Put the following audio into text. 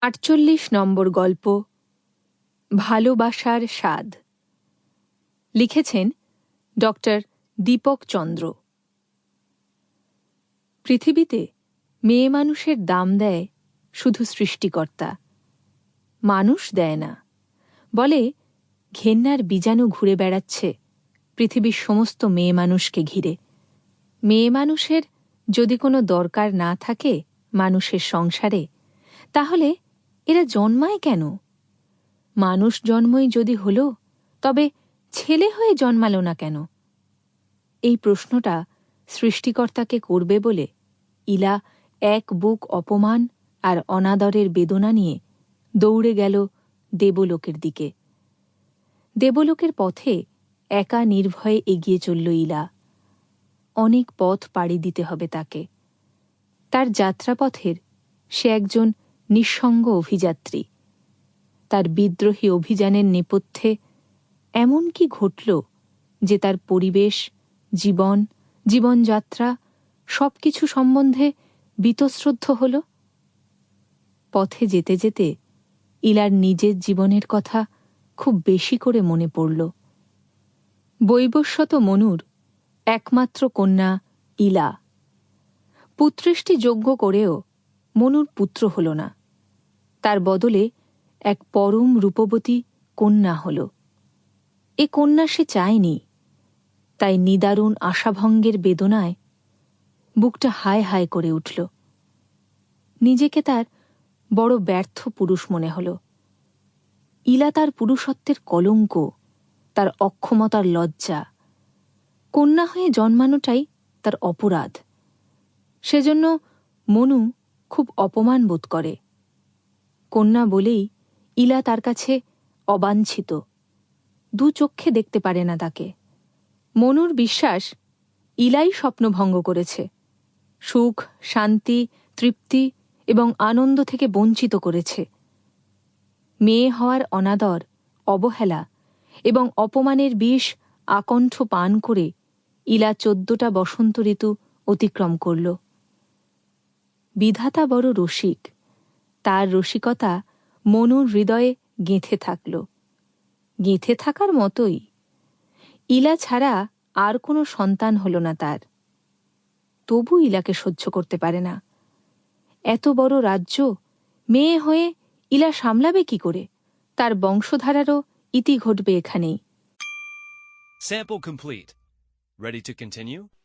আটচল্লিশ নম্বর গল্প, ভালোবাসার স্বাদ। লিখেছেন ডক্টর দীপক চন্দ্র। পৃথিবীতে মেয়ে মানুষের দাম দেয় শুধু সৃষ্টিকর্তা। মানুষ দেয় না। বলে, ঘেন্নার বীজাণু ঘুরে বেড়াচ্ছে পৃথিবীর সমস্ত মেয়ে মানুষকে ঘিরে। মেয়ে মানুষের যদি কোনো দরকার না থাকে মানুষের সংসারে, তাহলে এরা জন্মায় কেন? মানুষ জন্মই যদি হল, তবে ছেলে হয়ে জন্মালো না কেন? এই প্রশ্নটা সৃষ্টিকর্তাকে করবে বলে ইলা এক বুক অপমান আর অনাদরের বেদনা নিয়ে দৌড়ে গেল দেবলোকের দিকে। দেবলোকের পথে একা নির্ভয়ে এগিয়ে চলল ইলা। অনেক পথ পাড়ি দিতে হবে তাকে। তার যাত্রাপথের সে একজন নিঃসঙ্গ অভিযাত্রী। তার বিদ্রোহী অভিযানের নেপথ্যে এমন কি ঘটল যে তার পরিবেশ, জীবন, জীবনযাত্রা সব কিছু সম্বন্ধে বীতশ্রদ্ধ হল? পথে যেতে যেতে ইলার নিজের জীবনের কথা খুব বেশি করে মনে পড়ল। বৈবস্বত মনুর একমাত্র কন্যা ইলা। পুত্রেষ্টি যোগ্য করেও মনুর পুত্র হল না। তার বদলে এক পরম রূপবতী কন্যা হল। এ কন্যা সে চায়নি। তাই নিদারুণ আশাভঙ্গের বেদনায় বুকটা হায় হায় করে উঠল। নিজেকে তার বড় ব্যর্থ পুরুষ মনে হল। ইলা তার পুরুষত্বের কলঙ্ক, তার অক্ষমতার লজ্জা। কন্যা হয়ে জন্মানোটাই তার অপরাধ। সেজন্য মনু খুব অপমান বোধ করে। কন্যা বলেই ইলা তার কাছে অবাঞ্ছিত। দু চক্ষে দেখতে পারে না তাকে। মনুর বিশ্বাস ইলাই স্বপ্নভঙ্গ করেছে। সুখ, শান্তি, তৃপ্তি এবং আনন্দ থেকে বঞ্চিত করেছে। মেয়ে হওয়ার অনাদর, অবহেলা এবং অপমানের বিষ আকণ্ঠ পান করে ইলা চোদ্দটা বসন্ত ঋতু অতিক্রম করল। বিধাতা বড় রসিক। তার রসিকতা মনুর হৃদয়ে গেঁথে থাকল। গেঁথে থাকার মতোই। ইলা ছাড়া আর কোনো সন্তান হল না তার। তবু ইলাকে সহ্য করতে পারে না। এত বড় রাজ্য, মেয়ে হয়ে ইলা সামলাবে কি করে? তার বংশধারারও ইতি ঘটবে এখানেই। Sample complete. Ready to continue?